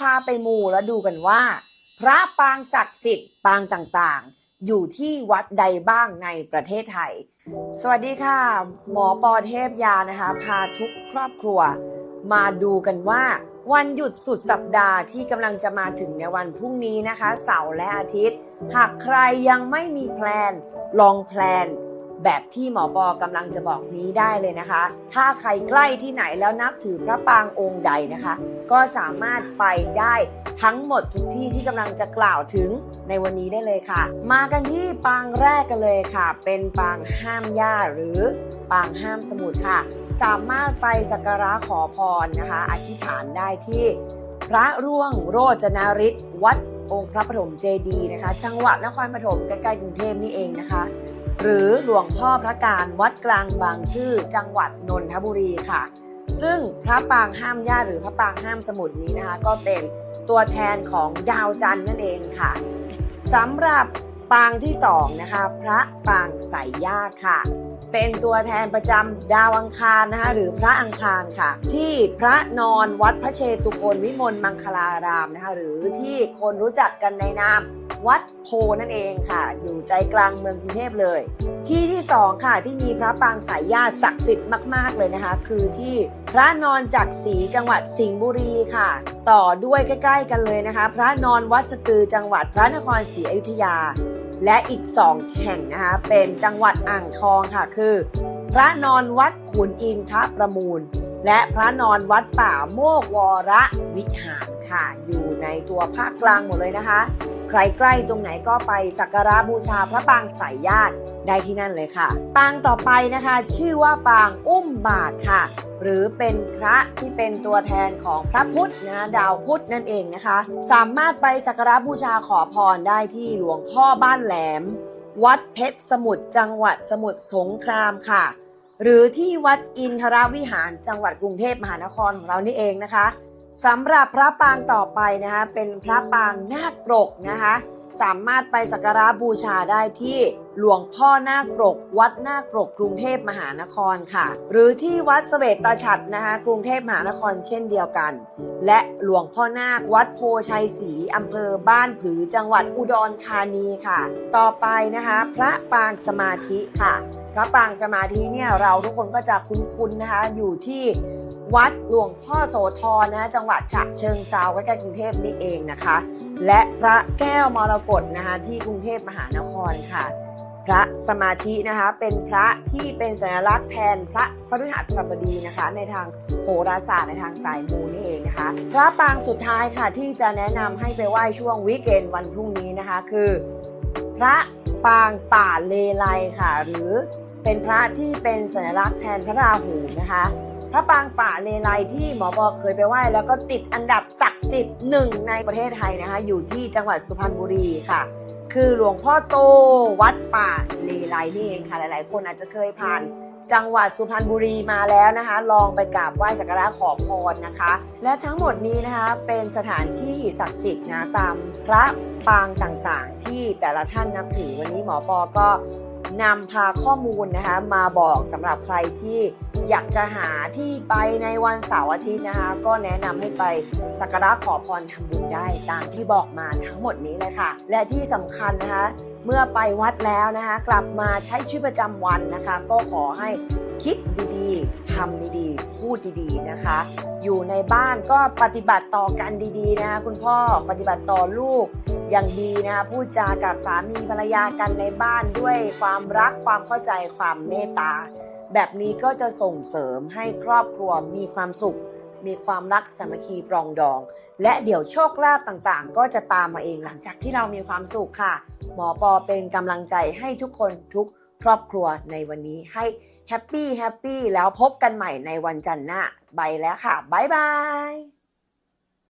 พาไปมูแล้วดูกันว่า พระปางศักดิ์สิทธิ์ปางต่างๆ อยู่ที่วัดใดบ้างในประเทศไทย สวัสดีค่ะ หมอปอเทพยานะคะ พาทุกครอบครัว มาดูกันว่า วันหยุดสุดสัปดาห์ที่กำลังจะมาถึงในวันพรุ่งนี้นะคะ เสาร์และอาทิตย์ หากใครยังไม่มีแพลน ลองแพลน แบบที่หมอปอกำลังจะบอกนี้ได้เลยนะคะ ถ้าใครใกล้ที่ไหนแล้วนับถือพระปางองค์ใดนะคะ ก็สามารถไปได้ทั้งหมดทุกที่ที่กำลังจะกล่าวถึงในวันนี้ได้เลยค่ะ มากันที่ปางแรกกันเลยค่ะ เป็นปางห้ามญาหรือปางห้ามสมุทรค่ะ สามารถไปสักการะขอพรนะคะ อธิษฐานได้ที่ พระร่วงโรจนาริศวัด องค์พระปฐมเจดีย์นะคะ จังหวัดนครปฐมใกล้ๆกรุงเทพนี่เองนะคะ หรือหลวงพ่อพระการวัดกลางบางชื่อ จังหวัดนนทบุรีค่ะ ซึ่งพระปางห้ามญาติหรือพระปางห้ามสมุทรนี้นะคะ ก็เป็นตัวแทนของดาวจันทร์นั่นเองค่ะสำหรับปางที่สองนะคะ พระปางสายญาติค่ะ เป็นตัวแทนประจำดาวอังคารนะคะหรือพระอังคารค่ะ ที่พระนอนวัดพระเชตุพนวิมลมังคลารามนะคะหรือที่คนรู้จักกันในนามวัดโพนั่นเองค่ะ อยู่ใจกลางเมืองกรุงเทพเลย ที่ที่สองค่ะที่มีพระปางสายญาติศักดิ์สิทธิ์มาก ๆ เลยนะคะ คือที่พระนอนจักรศรีจังหวัดสิงห์บุรีค่ะ ต่อด้วยใกล้ ๆ กันเลยนะคะ พระนอนวัดสตือจังหวัดพระนครศรีอยุธยา และอีกสองแห่งนะคะเป็นจังหวัดอ่างทองค่ะคือ พระนอนวัดขุนอินทประมูล และพระนอนวัดป่าโมกวรวิหารค่ะ อยู่ในตัวภาคกลางหมดเลยนะคะ ใครใกล้ตรงไหนก็ไปสักการะบูชาพระปางสายญาติได้ที่นั่นเลยค่ะ ปางต่อไปนะคะ ชื่อว่าปางอุ้มบาทค่ะ หรือเป็นพระที่เป็นตัวแทนของพระพุทธนะดาวพุธนั่นเองนะคะ สามารถไปสักการะบูชาขอพรได้ที่หลวงพ่อบ้านแหลม วัดเพชรสมุทรจังหวัดสมุทรสงครามค่ะหรือที่วัดอินทรวิหารจังหวัดกรุงเทพมหานครของเรานี่เองนะคะ สำหรับพระปางต่อไปนะคะเป็นพระปางนาคปรกนะคะสามารถไปสักการะบูชาได้ที่หลวงพ่อนาคปรก วัดนาคปรกกรุงเทพมหานครค่ะ หรือที่วัดเสวตตาฉัตรนะคะกรุงเทพมหานครเช่นเดียวกัน และหลวงพ่อนาควัดโพชัยศรีอำเภอบ้านผือจังหวัดอุดรธานีค่ะ ต่อไปนะคะ พระปางสมาธิค่ะ พระปางสมาธิเนี่ยเราทุกคนก็จะคุ้นๆนะคะ อยู่ที่วัดหลวงพ่อโสธรนะจังหวัดฉะเชิงเซาใกล้ๆกรุงเทพนี่เองนะคะ และพระแก้วมรกตนะคะที่กรุงเทพมหานครค่ะ พระสมาธินะคะเป็นพระที่เป็นสัญลักษณ์แทนพระพฤหัสบดีนะคะ ในทางโหราศาสตร์ในทางสายมูนี่เองนะคะ พระปางสุดท้ายค่ะที่จะแนะนำให้ไปไหว้ช่วงวีคเอนวันพรุ่งนี้นะคะ คือ พระ ปางป่าเลไลค่ะ หรือเป็นพระที่เป็นสัญลักษณ์แทนพระราหูนะคะ พระปางป่าเลไลที่หมอปอเคยไปไหว้แล้วก็ติดอันดับศักดิ์สิทธิ์หนึ่งในประเทศไทยนะคะ อยู่ที่จังหวัดสุพรรณบุรีค่ะ คือหลวงพ่อโตวัดป่าเลไลนี่เองค่ะ หลาย ๆ คนอาจจะเคยผ่านจังหวัดสุพรรณบุรีมาแล้วนะคะ ลองไปกราบไหว้สักการะขอพรนะคะ และทั้งหมดนี้นะคะเป็นสถานที่ศักดิ์สิทธิ์นะตามพระ ปางต่างๆ ที่แต่ละท่านนับถือวันนี้หมอปอก็นำพาข้อมูลนะคะมาบอกสำหรับใครที่อยากจะหาที่ไปในวันเสาร์อาทิตย์นะคะ ก็แนะนำให้ไปสักการะขอพรทำบุญได้ตามที่บอกมาทั้งหมดนี้เลยค่ะ และที่สำคัญนะคะ เมื่อไปวัดแล้วนะคะ กลับมาใช้ชีวิตประจำวันนะคะ ก็ขอให้ คิดดีๆทำดีๆ พูดดีๆนะคะ อยู่ในบ้านก็ปฏิบัติต่อกันดีๆนะคะคุณพ่อปฏิบัติต่อลูกอย่างดีนะคะพูดจากับสามีภรรยากันในบ้านด้วยความรักความเข้าใจความเมตตา แบบนี้ก็จะส่งเสริมให้ครอบครัวมีความสุขมีความรักสามัคคีปรองดอง และเดี๋ยวโชคลาภต่างๆ ก็จะตามมาเองหลังจากที่เรามีความสุขค่ะ หมอปอเป็นกำลังใจให้ทุกคนทุก ครอบครัวในวันนี้ให้แฮปปี้แฮปปี้แล้วพบกันใหม่ในวันจันทร์หน้าไปแล้วค่ะ บ๊ายบาย